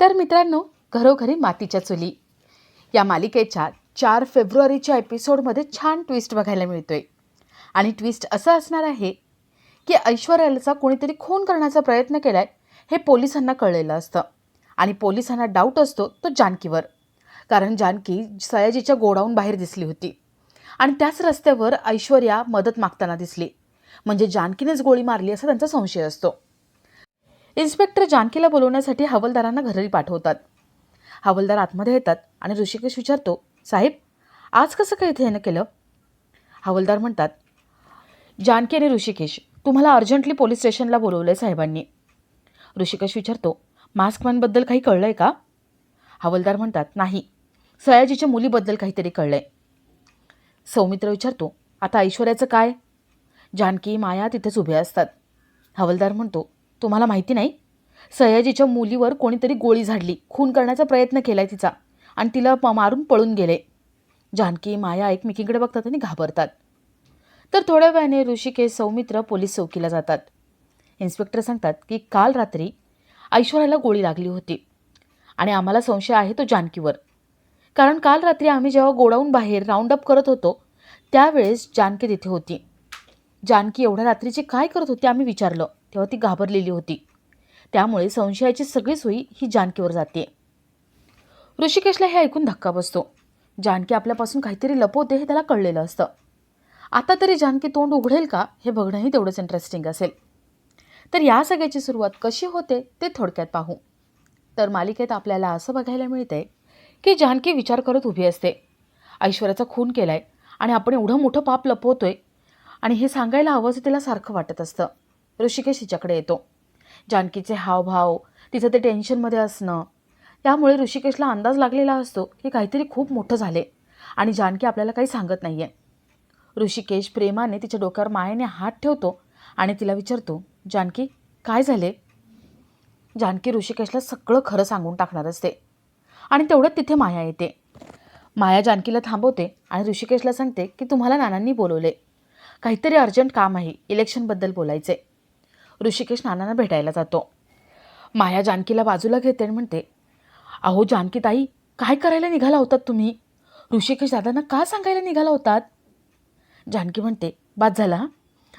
तर मित्रांनो घरोघरी मातीच्या चुली. या मालिकेच्या चार फेब्रुवारीच्या एपिसोडमध्ये छान ट्विस्ट बघायला मिळतोय. आणि ट्विस्ट असं असणार आहे की ऐश्वर्याचा कोणीतरी खून करण्याचा प्रयत्न केला आहे हे पोलिसांना कळलेलं असतं. आणि पोलिसांना डाऊट असतो तो जानकीवर. कारण जानकी सयाजीच्या गोडाऊन बाहेर दिसली होती. आणि त्याच रस्त्यावर ऐश्वर्या मदत मागताना दिसली. म्हणजे जानकीनेच गोळी मारली असा त्यांचा संशय असतो. इन्स्पेक्टर जानकीला बोलवण्यासाठी हवालदारांना घरी पाठवतात. हवालदार आतमध्ये येतात आणि ऋषिकेश विचारतो साहेब आज कसं काय इथे येणं केलं? हवलदार म्हणतात जानकी आणि ऋषिकेश तुम्हाला अर्जंटली पोलीस स्टेशनला बोलवलं आहे साहेबांनी. ऋषिकेश विचारतो मास्कमॅनबद्दल काही कळलं आहे का? हवलदार म्हणतात नाही सयाजीच्या मुलीबद्दल काहीतरी कळलं आहे सौमित्र विचारतो आता ऐश्वर्याचं काय? जानकी माया तिथेच उभ्या असतात. हवलदार म्हणतो तुम्हाला माहिती नाही? सयाजीच्या मुलीवर कोणीतरी गोळी झाडली. खून करण्याचा प्रयत्न केला आहे तिचा. आणि तिला प- मारून पळून गेले. जानकी माया एकमेकीकडे बघतात आणि घाबरतात. तर थोड्या वेळाने ऋषिकेश सौमित्र पोलीस चौकीला जातात. इन्स्पेक्टर सांगतात की काल रात्री ऐश्वर्याला गोळी लागली होती. आणि आम्हाला संशय आहे तो जानकीवर. कारण काल रात्री आम्ही जेव्हा गोडाऊन बाहेर राऊंड अप करत होतो त्यावेळेस जानकी तिथे होती. जानकी एवढ्या रात्रीची काय करत होती आम्ही विचारलं. तेव्हा ती घाबरलेली होती. त्यामुळे संशयाची सगळी सोयी ही जानकीवर जाते. ऋषिकेशला हे ऐकून धक्का बसतो. जानकी आपल्यापासून काहीतरी लपवते हे त्याला कळलेलं असतं. आता तरी जानकी तोंड उघडेल का हे बघणंही तेवढंच इंटरेस्टिंग असेल. तर या सगळ्याची सुरुवात कशी होते ते थोडक्यात पाहू. तर मालिकेत आपल्याला असं बघायला मिळतंय की जानकी विचार करत उभी असते. ऐश्वर्याचा खून केलाय आणि आपण एवढं मोठं पाप लपवतोय आणि हे सांगायला हवं असं तिला सारखं वाटत असतं. ऋषिकेश हिच्याकडे येतो. जानकीचे हावभाव तिचं ते टेन्शनमध्ये असणं त्यामुळे ऋषिकेशला अंदाज लागलेला असतो की काहीतरी खूप मोठं झाले आणि जानकी आपल्याला काही सांगत नाही आहे ऋषिकेश प्रेमाने तिच्या डोक्यावर मायेने हात ठेवतो आणि तिला विचारतो जानकी काय झाले? जानकी ऋषिकेशला सगळं खरं सांगून टाकणार असते आणि तेवढ्यात तिथे माया येते. माया जानकीला थांबवते आणि ऋषिकेशला सांगते की तुम्हाला नानांनी बोलवले. काहीतरी अर्जंट काम आहे इलेक्शनबद्दल बोलायचे ऋषिकेश नानांना भेटायला जातो. माया जानकीला बाजूला घेते आणि म्हणते अहो जानकी ताई काय करायला निघाला होतात तुम्ही? ऋषिकेश दादांना का सांगायला निघाला होतात? जानकी म्हणते बाद झाला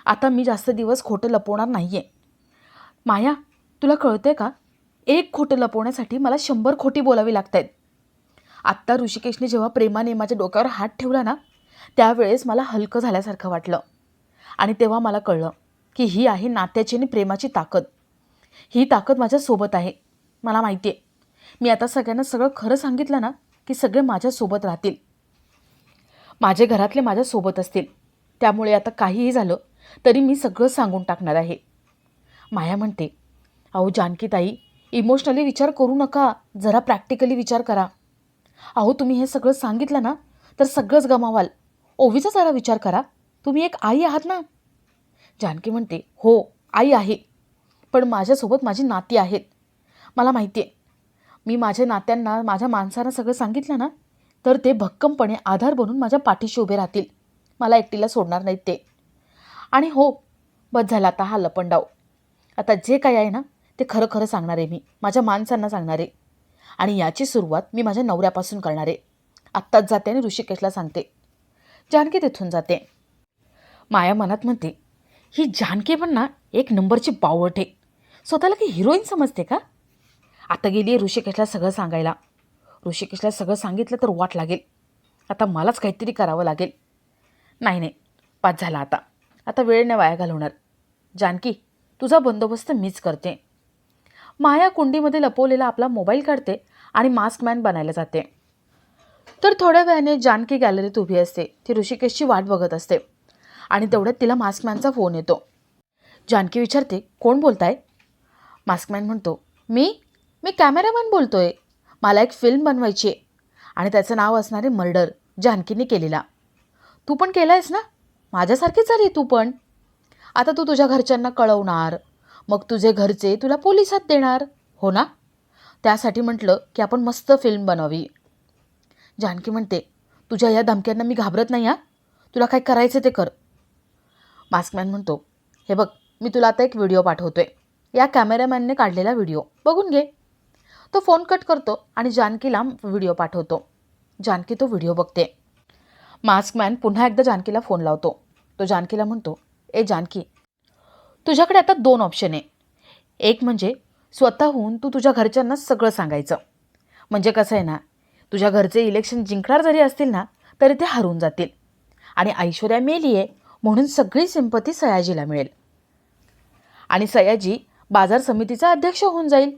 आता मी जास्त दिवस खोटं लपवणार नाही आहे माया तुला कळतंय का? एक खोटं लपवण्यासाठी मला शंभर खोटी बोलावी लागत आहेत आत्ता ऋषिकेशने जेव्हा प्रेमाने माझ्या डोक्यावर हात ठेवला ना त्यावेळेस मला हलकं झाल्यासारखं वाटलं. आणि तेव्हा मला कळलं की ही आहे नात्याची आणि प्रेमाची ताकद. ही ताकद माझ्यासोबत आहे. मला माहिती आहे मी आता सगळ्यांना सगळं खरं सांगितलं ना की सगळे माझ्यासोबत राहतील. माझे घरातले माझ्यासोबत असतील. त्यामुळे आता काहीही झालं तरी मी सगळं सांगून टाकणार आहे. माया म्हणते अहो जानकी ताई इमोशनली विचार करू नका. जरा प्रॅक्टिकली विचार करा. अहो तुम्ही हे सगळं सांगितलं ना तर सगळंच गमावाल. ओवीचा जरा विचार करा. तुम्ही एक आई आहात ना जानकी म्हणते हो आई आहे. पण माझ्यासोबत माझी नाती आहेत. मला माहिती आहे मी माझ्या नात्यांना माझ्या माणसांना सगळं सांगितलं ना तर ते भक्कमपणे आधार बनून माझ्या पाठीशी उभे राहतील. मला एकटीला सोडणार नाहीत ते. आणि हो बस झाला आता हा लपंडाव. आता जे काय आहे ना ते खरं खरं सांगणार आहे मी. माझ्या माणसांना सांगणार. आहे आणि याची सुरुवात मी माझ्या नवऱ्यापासून करणार. आहे आत्ताच जाते आणि ऋषिकेशला सांगते. जानकी तिथून जाते. माया मनात म्हणते ही जानकी पण ना एक नंबरची बावट आहे स्वतःला की हिरोईन समजते का? आता गेली आहे ऋषिकेशला सगळं सांगायला. ऋषिकेशला सगळं सांगितलं तर वाट लागेल. आता मलाच काहीतरी करावं लागेल. नाही नाही. पाच झाला आता. आता वेळ नाही वाया घालवणार. जानकी तुझा बंदोबस्त मीच करते. माया कुंडीमध्ये लपवलेला आपला मोबाईल काढते आणि मास्कमॅन बनायला जाते. तर थोड्या वेळाने जानकी गॅलरीत उभी असते. ती ऋषिकेशची वाट बघत असते. आणि तेवढ्यात तिला मास्कमॅनचा फोन येतो. जानकी विचारते कोण बोलताय? मास्कमॅन म्हणतो मी? मी कॅमेरामॅन बोलतो आहे मला एक फिल्म बनवायची आहे. आणि त्याचं नाव असणारे मर्डर जानकीने केलेला. तू पण केला आहेस ना? माझ्यासारखीच झाली तू पण. आता तू तुझ्या घरच्यांना कळवणार. मग तुझे घरचे तुला पोलिसात देणार. हो ना? त्यासाठी म्हटलं की आपण मस्त फिल्म बनवावी. जानकी म्हणते तुझ्या या धमक्यांना मी घाबरत नाही हा. तुला काय करायचं ते कर. मास्कमॅन म्हणतो. हे बघ मी तुला आता एक व्हिडिओ पाठवतोय. या कॅमेरामॅनने काढलेला व्हिडिओ. बघून घे. तो फोन कट करतो आणि जानकीला व्हिडिओ पाठवतो. जानकी तो व्हिडिओ बघते. मास्कमॅन पुन्हा एकदा जानकीला फोन लावतो. तो जानकीला म्हणतो ए जानकी तुझ्याकडे आता दोन ऑप्शन आहे एक म्हणजे स्वतःहून तू तुझ्या घरच्यांना सगळं सांगायचं. म्हणजे कसं आहे ना तुझ्या घरचे इलेक्शन जिंकणार जरी असतील ना तरी ते हरून जातील. आणि ऐश्वर्या मेली आहे म्हणून सगळी सिंपती सयाजीला मिळेल. आणि सयाजी बाजार समितीचा अध्यक्ष होऊन जाईल.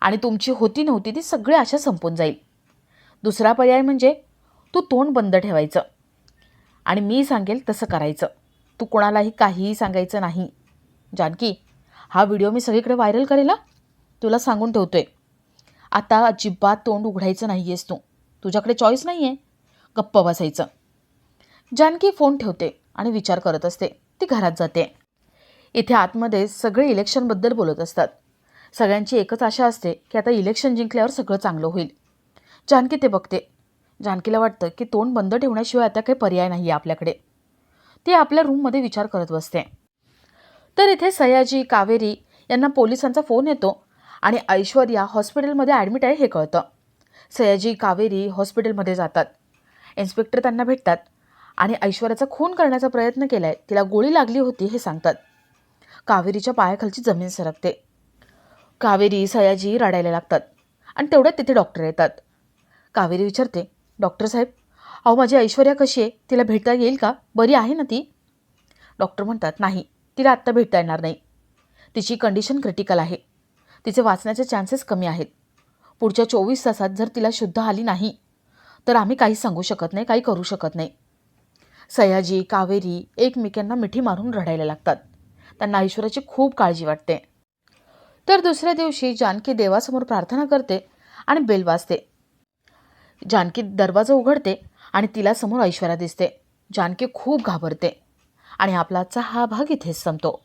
आणि तुमची होती नव्हती ती सगळी आशा संपून जाईल. दुसरा पर्याय म्हणजे तू तोंड बंद ठेवायचं. आणि मी सांगेल तसं करायचं. तू कोणालाही काहीही सांगायचं नाही. जानकी हा व्हिडिओ मी सगळीकडे व्हायरल करेल तुला सांगून ठेवतो आहे आता अजिबात तोंड उघडायचं नाही आहेस तू. तुझ्याकडे चॉईस नाही आहे गप्प बसायचं. जानकी फोन ठेवते. आणि विचार करत असते. ती घरात जाते. इथे आतमध्ये सगळे इलेक्शनबद्दल बोलत असतात. सगळ्यांची एकच आशा असते की आता इलेक्शन जिंकल्यावर सगळं चांगलं होईल. जानकी ते बघते. जानकीला वाटतं की तोंड बंद ठेवण्याशिवाय आता काही पर्याय नाही आहे आपल्याकडे. ती आपल्या रूममध्ये विचार करत बसते. तर इथे सयाजी कावेरी यांना पोलिसांचा फोन येतो आणि ऐश्वर्या हॉस्पिटलमध्ये ॲडमिट आहे हे कळतं. सयाजी कावेरी हॉस्पिटलमध्ये जातात. इन्स्पेक्टर त्यांना भेटतात. आणि ऐश्वर्याचा खून करण्याचा प्रयत्न केला आहे तिला गोळी लागली होती हे सांगतात. कावेरीच्या पायाखालची जमीन सरकते. कावेरी सयाजी रडायला लागतात आणि तेवढ्यात तिथे डॉक्टर येतात. कावेरी विचारते डॉक्टर साहेब अहो माझी ऐश्वर्या कशी आहे? तिला भेटता येईल का? बरी आहे ना ती? डॉक्टर म्हणतात नाही तिला आत्ता भेटता येणार नाही. तिची कंडिशन क्रिटिकल आहे. तिचे वाचण्याचे चान्सेस कमी आहेत. पुढच्या चोवीस तासात जर तिला शुद्ध आली नाही तर आम्ही काही सांगू शकत नाही काही करू शकत नाही. सयाजी कावेरी एकमेकांना मिठी मारून रडायला लागतात. त्यांना ईश्वराची खूप काळजी वाटते. तर दुसऱ्या दिवशी जानकी देवासमोर प्रार्थना करते आणि बेल वाजते. जानकी दरवाजा उघडते आणि तिला समोर ऐश्वर्या दिसते. जानकी खूप घाबरते आणि आपला आजचा हा भाग इथेच संपतो.